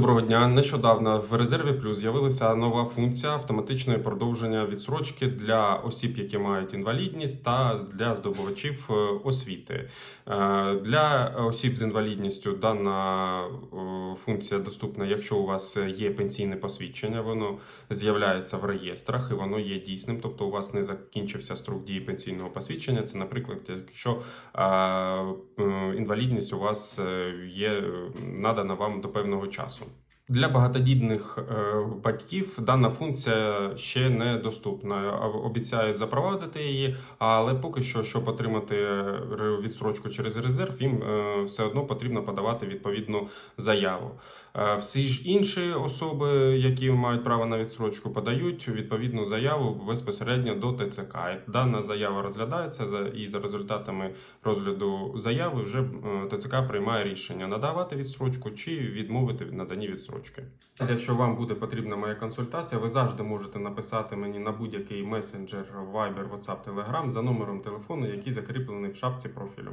Доброго дня. Нещодавно в резерві плюс з'явилася нова функція автоматичної продовження відсрочки для осіб, які мають інвалідність, та для здобувачів е, освіти. Е, Для осіб з інвалідністю дана е, функція доступна, якщо у вас є пенсійне посвідчення, воно з'являється в реєстрах і воно є дійсним. Тобто у вас не закінчився строк дії пенсійного посвідчення. Це, наприклад, якщо інвалідність у вас є надана вам до певного часу. Для багатодітних е, батьків дана функція ще не доступна. Обіцяють запровадити її, але поки що, щоб отримати відсрочку через резерв, їм е, все одно потрібно подавати відповідну заяву. Е, Всі ж інші особи, які мають право на відсрочку, подають відповідну заяву безпосередньо до ТЦК. Дана заява розглядається за- і за результатами розгляду заяви вже е, ТЦК приймає рішення надавати відстрочку чи відмовити в наданні відстрочки. Якщо вам буде потрібна моя консультація, ви завжди можете написати мені на будь-який месенджер, Viber, WhatsApp, Telegram за номером телефону, який закріплений в шапці профілю.